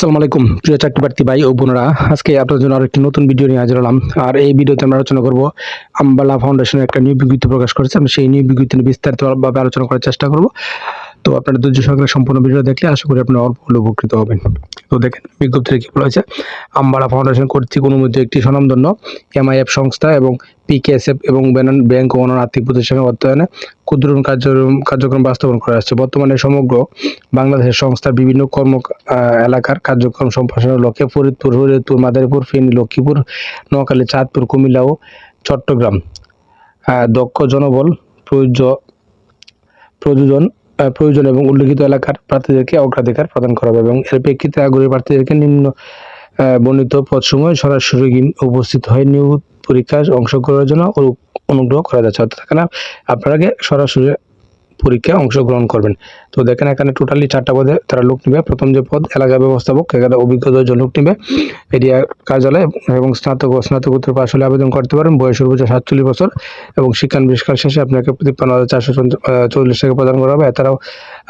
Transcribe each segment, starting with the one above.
আসসালামু আলাইকুম, প্রিয় চাকরি প্রার্থী ভাই ও বোনরা। আজকে আপনার জন্য আরেকটি নতুন ভিডিও নিয়ে হাজির হলাম। আর এই ভিডিওতে আমরা আলোচনা করব আম্বালা ফাউন্ডেশনের একটা নিয়োগ বিজ্ঞপ্তি প্রকাশ করেছে। আমি সেই নিয়োগ বিজ্ঞপ্তি নিয়ে বিস্তারিতভাবে আলোচনা করার চেষ্টা করব। তো আপনারা ধৈর্য সহকারে সম্পূর্ণ ভিডিও দেখলে আশা করি আপনারা অল্প হলেও উপকৃত হবেন। তো দেখেন, বিজ্ঞপ্তিতে কি বলা হয়েছে? ফাউন্ডেশন কর্তৃক অনুমোদিত একটি স্বনামধন্য এমআইএফ সংস্থা এবং পিকেএসএফ এবং ব্যাংক ও অন্যান্য আর্থিক প্রতিষ্ঠানের অর্থায়নে ক্ষুদ্র ঋণ কার্যক্রম বাস্তবায়ন করা হচ্ছে বর্তমানে সমগ্র বাংলাদেশের সংস্থার বিভিন্ন কর্ম এলাকার কার্যক্রম সম্প্রসারণের লক্ষ্যে ফরিদপুর ফরিদপুর, মাদারীপুর, ফেনী, লক্ষ্মীপুর, নোয়াখালী, চাঁদপুর, কুমিল্লা ও চট্টগ্রাম। দক্ষ জনবল, প্রয়োজ- প্রযোজন প্রয়োজন এবং উল্লেখিত এলাকার প্রার্থীদেরকে অগ্রাধিকার প্রদান করা হবে এবং এর প্রেক্ষিতে আগ্রহী প্রার্থীদেরকে নিম্ন বর্ণিত পদসমূহে সরাসরি উপস্থিত হয়ে নিয়োগ পরীক্ষায় অংশগ্রহণের জন্য অনুগ্রহ করা যাচ্ছে। অর্থাৎ আপনাকে সরাসরি পরীক্ষায় অংশগ্রহণ করবেন। তো দেখেন এখানে টোটালি চারটা পদে তারা লোক নেবে। প্রথম যে পদ, এলাকা ব্যবস্থাপক, এখানে অভিজ্ঞতা জন লোক নেবে। এরিয়া কার্যালয় এবং স্নাতক ও স্নাতকোত্তর পাশ হলে আবেদন করতে পারেন। বয়স সর্বোচ্চ সাতচল্লিশ বছর এবং শিক্ষান বিষ্কার শেষে আপনাকে তিপ্পান্ন হাজার চারশো চল্লিশ টাকা প্রদান করা হবে। এছাড়াও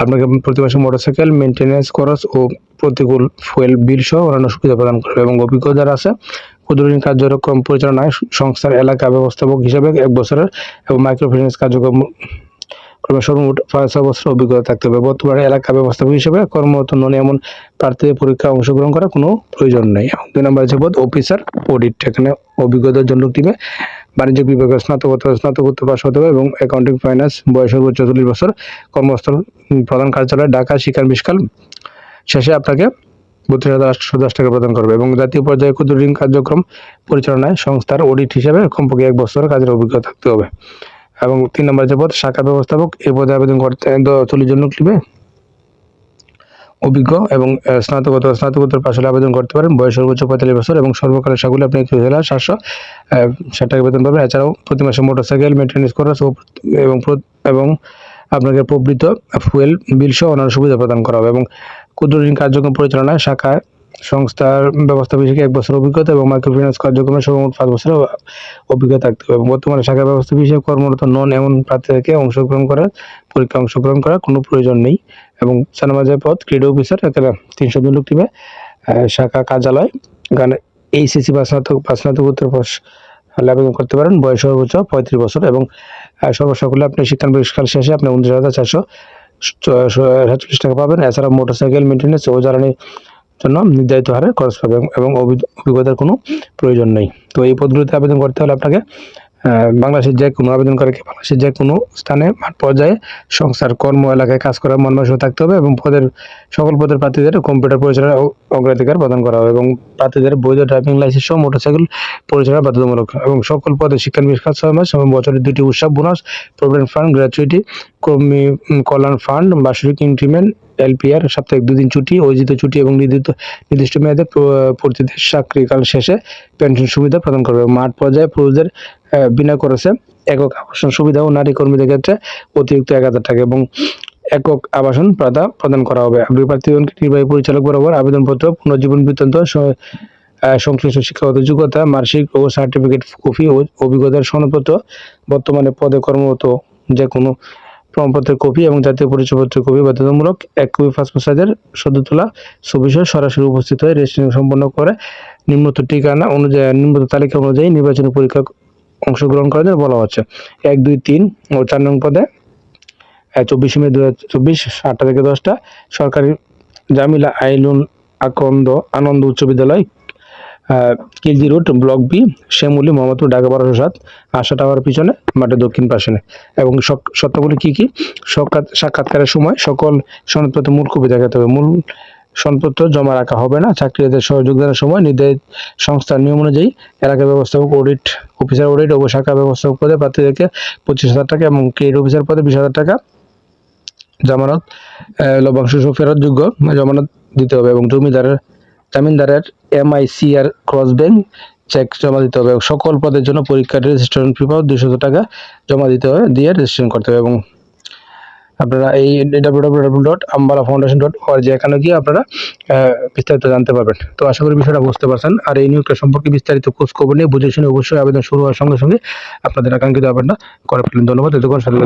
আপনাকে প্রতি মাসে মোটরসাইকেল মেনটেন্যান্স খরচ ও প্রতিকূল ফুয়েল বিল সহ অন্যান্য সুবিধা প্রদান করবে এবং অভিজ্ঞতা যারা আছে ক্ষুদ্র ঋণ কার্যক্রম পরিচালনায় সংস্থার এলাকা ব্যবস্থাপক হিসেবে এক বছরের এবং মাইক্রো ফাইন্যান্স কার্যক্রম কর্মে সর্বমোট পাঁচ বছর অভিজ্ঞতা থাকতে হবে। বর্তমানে এলাকা ব্যবস্থাপক হিসেবে কর্মরত নন এমন প্রার্থীদের পরীক্ষায় অংশগ্রহণ করার কোনো প্রয়োজন নেই। দুই নম্বর হচ্ছে পদ অফিসার, অডিট। এখানে অভিজ্ঞতার জন্য টিমে বাণিজ্য বিভাগে স্নাতকোত্তর স্নাতকোত্তর পাশ হতে হবে এবং অ্যাকাউন্টিং ফাইন্যান্স বয়স সর্বোচ্চ চল্লিশ বছর, কর্মস্থল, প্রধান কার্যালয়, ঢাকা, শিকার বিশকাল শেষে আপনাকে বত্রিশ হাজার আটশো দশ টাকা প্রদান করবে এবং জাতীয় পর্যায়ে ক্ষুদ্র ঋণ কার্যক্রম পরিচালনায় সংস্থার অডিট হিসেবে কমপক্ষে এক বছর কাজের অভিজ্ঞতা থাকতে হবে। এবং তিন নম্বর যে পদ শাখা ব্যবস্থাপক এই পদে আবেদন করতে চল্লিশ জন লোক নিবে অভিজ্ঞ এবং স্নাতকোত্তর স্নাতকোত্তর পাশে আবেদন করতে পারেন। বয়স সর্বোচ্চ পঁয়তাল্লিশ বছর এবং সর্বকালের সাগুলে আপনি একত্রিশ হাজার সাতশো ষাট টাকা বেতন পাবেন। এছাড়াও প্রতি মাসে মোটরসাইকেল, মেনটেন্যান্স খরচ ও এবং এবং আপনাকে প্রবৃত্ত ফুয়েল, বিল সহ অন্যান্য সুবিধা প্রদান করা হবে। এবং ক্ষুদ্র ঋণ কার্যক্রম পরিচালনায় শাখায় সংস্থার ব্যবস্থা বিষয়ে এক বছর অভিজ্ঞতা এবং মাইক্রো ফিন্যান্স কার্যক্রমে সর্বমোট পাঁচ বছরের অভিজ্ঞতা থাকতে হবে। বর্তমানে শাখা ব্যবস্থা বিষয়ে কর্মরত নন এমন প্রার্থীদেরকে অংশগ্রহণ করার পরীক্ষা অংশগ্রহণ করার কোনো প্রয়োজন নেই এবং সানামাজের পথ ক্রীড়া অফিসার এখানে তিনশো জন লোক শাখা কার্যালয় এখানে এইচএসসি বা স্নাতক, বা আবেদন করতে পারেন। বয়স সর্বোচ্চ পঁয়ত্রিশ বছর এবং সর্বসকলে আপনি শিক্ষান বহিষ্কার শেষে আপনি উনত্রিশ হাজার চারশো সাতচল্লিশ টাকা পাবেন। এছাড়া মোটরসাইকেল মেনটেন্যান্স ও জ্বালানির জন্য নির্ধারিত হারে খরচ পাবেন এবং অভিজ্ঞতার কোনো প্রয়োজন নেই। তো এই পদ্ধতিতে আবেদন করতে হলে আপনাকে বাংলাদেশের যে কোনো আবেদন করে বাংলাদেশের যে কোনো স্থানে মাঠ পর্যায়ে সংস্থার কর্ম এলাকায় কাজ করার মন মানসিকতা থাকতে হবে এবং পদের সকল পদের প্রার্থীদের কম্পিউটার পরিচালনার অগ্রাধিকার প্রদান করা হবে এবং প্রার্থীদের বৈধ ড্রাইভিং লাইসেন্স সহ মোটরসাইকেল পরিচালনা বাধ্যতামূলক এবং সকল পদে শিক্ষা বিকাশ ছয় মাস এবং বছরের দুটি উৎসব, বোনাস, প্রভিডেন্ট ফান্ড, গ্র্যাচুইটি, কর্মী কল্যাণ ফান্ড, বার্ষিক ইনক্রিমেন্ট এলপিআর, সাপ্তাহিক দুদিন ছুটি অর্জিত ছুটি এবং নির্দিষ্ট নির্দিষ্ট মেয়াদে প্র- প্রতিটি চাকরিকাল শেষে পেনশন সুবিধা প্রদান করবে। মাঠ পর্যায়ে পুরুষদের বিনা খরচে একক আবাসন সুবিধা ও নারী কর্মীদের ক্ষেত্রে অতিরিক্ত এক হাজার টাকা এবং একক আবাসন প্রদা প্রদান করা হবে। আগ্রহী নির্বাহী পরিচালক বরাবর আবেদনপত্র, পুনর্জীবন বৃত্তান্ত সংশ্লিষ্ট শিক্ষাগত যোগ্যতা, মার্কশিট ও সার্টিফিকেট কপি ও অভিজ্ঞতার সনদপত্র বর্তমানে পদে কর্মরত যে কোনো প্রমাণপত্রের কপি এবং জাতীয় পরিচয়পত্রের কপি বাধ্যতামূলক এক কপি পাসপোর্ট সাইজের সদ্য তোলা ছবি সহ সরাসরি উপস্থিত হয়ে রেজিস্ট্রেশন সম্পন্ন করে নিম্নত ঠিকানা অনুযায়ী নিম্নত তালিকা অনুযায়ী নির্বাচনী পরীক্ষা অংশগ্রহণ করার জন্য বলা হচ্ছে। এক, দুই, তিন ও চার নং পদে চব্বিশে মে দু হাজার চব্বিশ আটটা থেকে দশটা সরকারি জামিলা আইলুন আকন্দ আনন্দ উচ্চ বিদ্যালয় Khilji road, block B, Shyamoli, Mohammadpur, Dhaka, বারোশো সাত, আশা টাওয়ার পিছনে মাঠে দক্ষিণ পাশে। এবং শর্তাবলী কি কি? সাক্ষাৎকারের সময় সকল সনদপত্র মূল কপি দেখাতে হবে। মূল সনদপত্র জমা রাখা হবে না। চাকরিদের সহ যোগদানের সময় নির্ধারিত সংস্থার নিয়ম অনুযায়ী এলাকা ব্যবস্থাপক, অডিট অফিসার, অডিট ও শাখা ব্যবস্থাপক পদে প্রার্থীদেরকে পঁচিশ হাজার টাকা এবং ক্রেডিট অফিসার পদে বিশ হাজার টাকা জামানত লভ্যাংশ ফেরতযোগ্য জামানত দিতে হবে এবং জমিদারের জামিনদারের এমআইসিআর ক্রস ব্যাংক চেক জমা দিতে হবে সকল পদের জন্য পরীক্ষার রেজিস্ট্রেশন ফি পাও দুশো টাকা জমা দিতে হবে, দিয়ে রেজিস্ট্রেশন করতে হবে এবং আপনারা এই W W W dot Ambala foundation dot org এখানে গিয়ে আপনারা বিস্তারিত জানতে পারবেন। তো আশা করি বিষয়টা বুঝতে পারছেন। আর এই নিয়োগটা সম্পর্কে বিস্তারিত খোঁজ খবর নিয়ে বুঝে শুনে অবশ্যই আবেদন শুরু হওয়ার সঙ্গে সঙ্গে আপনাদের আকাঙ্ক্ষিত আবেদনটা করে ফেলেন ধন্যবাদ। এতক্ষণ সাথে।